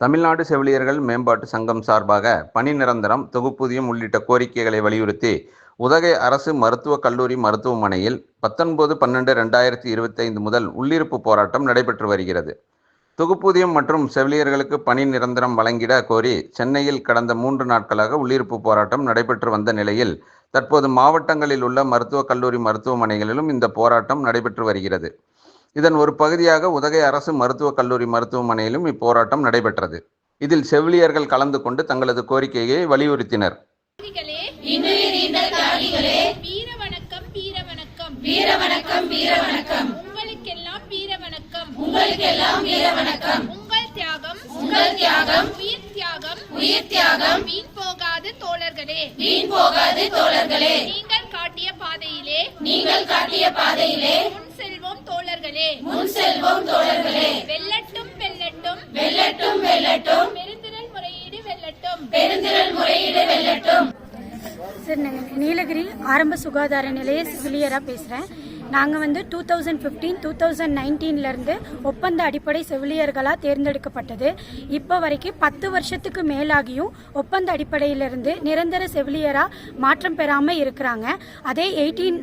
தமிழ்நாடு செவிலியர்கள் மேம்பாட்டு சங்கம் சார்பாக பணி நிரந்தரம் தொகுப்பூதியம் உள்ளிட்ட கோரிக்கைகளை வலியுறுத்தி உதகை அரசு மருத்துவக் கல்லூரி மருத்துவமனையில் பத்தொன்பது பன்னெண்டு ரெண்டாயிரத்தி இருபத்தைந்து முதல் உள்ளிருப்பு போராட்டம் நடைபெற்று வருகிறது. தொகுப்பூதியம் மற்றும் செவிலியர்களுக்கு பணி நிரந்தரம் வழங்கிட கோரி சென்னையில் கடந்த மூன்று நாட்களாக உள்ளிருப்பு போராட்டம் நடைபெற்று வந்த நிலையில் தற்போது மாவட்டங்களில் உள்ள மருத்துவக் கல்லூரி மருத்துவமனைகளிலும் இந்த போராட்டம் நடைபெற்று வருகிறது. இதன் ஒரு பகுதியாக உதகை அரசு மருத்துவக் கல்லூரி மருத்துவமனையிலும் இப்போராட்டம் நடைபெற்றது. இதில் செவிலியர்கள் கலந்து கொண்டு தங்களது கோரிக்கையை வலியுறுத்தினர் தியாகிகளே இன்னுயிர் ஈந்த தியாகிகளே வீர வணக்கம் வீர வணக்கம் வீர வணக்கம் வீர வணக்கம் உங்களுக்கெல்லாம் வீர வணக்கம் உங்களுக்கெல்லாம் வீர வணக்கம் உங்கள் தியாகம் உங்கள் தியாகம். உயிர் தியாகம். உயிர் தியாகம். வீண் போகாது தோழர்களே. வீண் போகாது தோழர்களே. நீங்கள் காட்டிய பாதையிலே. நீங்கள் காட்டிய பாதையிலே. முன் செல்வோம் தோழர்களே. முன் செல்வோம் தோழர்களே. வெல்லட்டும் வெல்லட்டும். வெல்லட்டும் வெல்லட்டும். பெருந்திரள் முறையீடு வெல்லட்டும். பெருந்திரள் முறையீடு வெல்லட்டும். சார் நான் நீலகிரி ஆரம்ப சுகாதார நிலைய செவிலியராக பேசுகிறேன் நாங்கள் வந்து two thousand fifteen two thousand நைன்டீன்லேருந்து ஒப்பந்த அடிப்படை செவிலியர்களாக தேர்ந்தெடுக்கப்பட்டது. இப்போ வரைக்கும் பத்து வருஷத்துக்கு மேலாகியும் ஒப்பந்த அடிப்படையிலிருந்து நிரந்தர செவிலியராக மாற்றம் பெறாமல் இருக்கிறாங்க. அதே எயிட்டீன்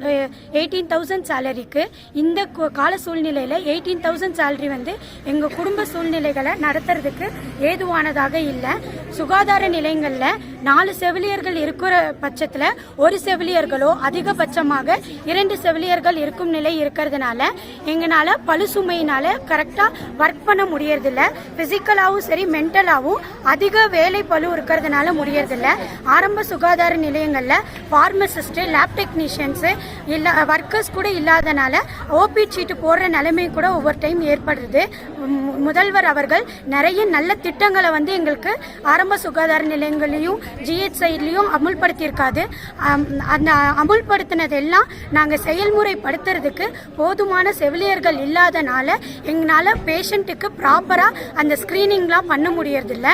எயிட்டீன் தௌசண்ட் சேலரிக்கு இந்த கு- கால சூழ்நிலையில் எயிட்டீன் தௌசண்ட் சேலரி வந்து எங்கள் குடும்ப சூழ்நிலைகளை நடத்துறதுக்கு ஏதுவானதாக இல்லை. சுகாதார நிலையங்களில் நாலு செவிலியர்கள் இருக்கிற பட்சத்தில் ஒரு செவிலியர்களோ அதிகபட்சமாக இரண்டு செவிலியர்கள் இருக்கும் நிலை இருக்கிறதுனால எங்களால் பழு சுமையினால கரெக்டாக ஒர்க் பண்ண முடியறதில்ல. ஃபிசிக்கலாகவும் சரி மென்டலாகவும் அதிக வேலை பளு இருக்கிறதுனால முடியறதில்ல. ஆரம்ப சுகாதார நிலையங்களில் ஃபார்மசிஸ்ட்டு லேப் டெக்னீஷியன்ஸு இல்லை ஒர்க்கர்ஸ் கூட இல்லாதனால ஓபி சீட்டு போடுற நிலைமை கூட ஒவ்வொரு டைம் ஏற்படுறது மு- முதல்வர் அவர்கள் நிறைய நல்ல திட்டங்களை வந்து எங்களுக்கு ஆரம்ப சுகாதார நிலையங்களையும் ஜிஹெச் சைட்லையும் அமுல்படுத்தியிருக்காது அம், அந்த அமுல்படுத்தினதெல்லாம் நாங்கள் நடத்துறதுக்கு போதுமான செவிலியர்கள் இல்லாதனால எங்களால் பேஷண்ட்டுக்கு ப்ராப்பராக அந்த ஸ்க்ரீனிங்லாம் பண்ண முடியறதில்ல.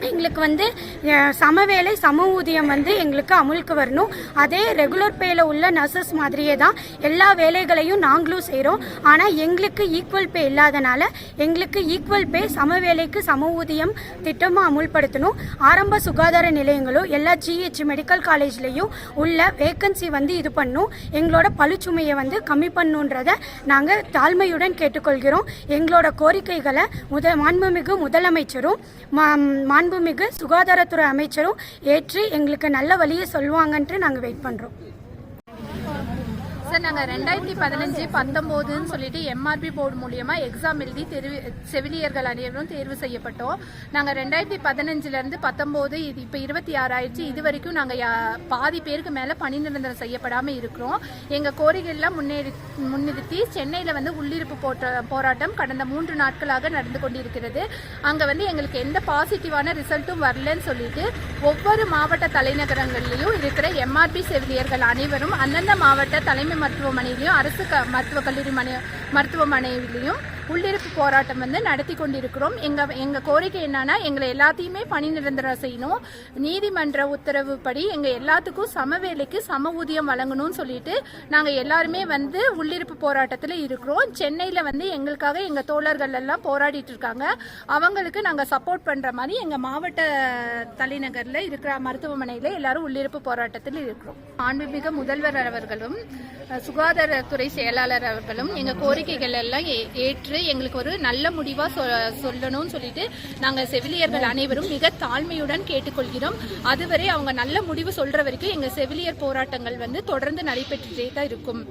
எங்களுக்கு வந்து சமவேளை சம ஊதியம் வந்து எங்களுக்கு அமுலுக்கு வரணும். அதே ரெகுலர் பேல உள்ள நர்சஸ் மாதிரியே தான் எல்லா வேலைகளையும் நாங்களும் செய்கிறோம் ஆனால் எங்களுக்கு ஈக்குவல் பே இல்லாதனால எங்களுக்கு ஈக்குவல் பே சம வேலைக்கு சம ஊதியம் திட்டமாக அமுல்படுத்தணும். ஆரம்ப சுகாதார நிலையங்களும் எல்லா ஜிஹெச் மெடிக்கல் காலேஜ்லேயும் உள்ள வேக்கன்சி வந்து இது பண்ணும். எங்களோட பழுச்சுமையை வந்து கம்மி பண்ணுன்றத நாங்கள் தாழ்மையுடன் கேட்டுக்கொள்கிறோம். எங்களோட கோரிக்கைகளை முத மாண்புமிகு முதலமைச்சரும் மா- மாண்புமிகு சுகாதாரத்துறை அமைச்சரும் ஏற்று எங்களுக்கு நல்ல வழியை சொல்லுவாங்கன்ட்டு நாங்கள் வெயிட் பண்ணுறோம் நாங்கள் ரெண்டாயிரத்தி பதினஞ்சு பத்தொம்போதுன்னு சொல்லிட்டு எம்ஆர்பி போர்டு மூலியமா எக்ஸாம் எழுதி தெரிவி செவிலியர்கள் அனைவரும் தேர்வு செய்யப்பட்டோம். நாங்கள் ரெண்டாயிரத்தி பதினஞ்சுலேருந்து பத்தொம்போது இது இப்போ இருபத்தி ஆறு ஆயிடுச்சு இது வரைக்கும் நாங்கள் பாதி பேருக்கு மேலே பணி நிரந்தரம் செய்யப்படாமல் இருக்கிறோம். எங்கள் கோரிக்கையெல்லாம் முன்னேறி முன்னிறுத்தி சென்னையில் வந்து உள்ளிருப்பு போட்ட போராட்டம் கடந்த மூன்று நாட்களாக நடந்து கொண்டிருக்கிறது. அங்கே வந்து எங்களுக்கு எந்த பாசிட்டிவான ரிசல்ட்டும் வரலன்னு சொல்லிட்டு ஒவ்வொரு மாவட்ட தலைநகரங்கள்லையும் இருக்கிற எம்ஆர்பி செவிலியர்கள் அனைவரும் அந்தந்த மாவட்ட தலைமை மருத்துவமனையிலையும் அரசு க மருத்துவக் கல்லூரி மனை மருத்துவமனையிலையும் உள்ளிருப்பு போராட்டம் வந்து நடத்தி கொண்டிருக்கிறோம். எங்க எங்க கோரிக்கை என்னன்னா எங்களை எல்லாத்தையுமே பணி நிரந்தரம் செய்யணும். நீதிமன்ற உத்தரவுப்படி எங்க எல்லாத்துக்கும் சம வேலைக்கு சம ஊதியம் வழங்கணும்னு சொல்லிட்டு நாங்க எல்லாருமே வந்து உள்ளிருப்பு போராட்டத்தில் இருக்கிறோம். சென்னையில வந்து எங்களுக்காக எங்க தோழர்கள் எல்லாம் போராடிட்டு இருக்காங்க. அவங்களுக்கு நாங்க சப்போர்ட் பண்ற மாதிரி எங்க மாவட்ட தலைநகர்ல இருக்கிற மருத்துவமனையில எல்லாரும் உள்ளிருப்பு போராட்டத்தில் இருக்கிறோம். ஆன்மீக முதல்வர் அவர்களும் சுகாதாரத்துறை செயலாளர் அவர்களும் எங்க கோரிக்கைகள் எல்லாம் ஏ- ஏற்று எங்களுக்கு ஒரு நல்ல முடிவா சொ- சொல்லணும்னு சொல்லிட்டு நாங்கள் செவிலியர்கள் அனைவரும் மிக தாழ்மையுடன் கேட்டுக்கொள்கிறோம். அதுவரை அவங்க நல்ல முடிவு சொல்ற வரைக்கும் எங்க செவிலியர் போராட்டங்கள் வந்து தொடர்ந்து நடைபெற்றுட்டே தான் இருக்கும்.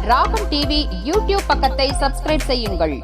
ராகம் டிவி யூடியூப் பக்கத்தை சப்ஸ்கிரைப் செய்யுங்கள்.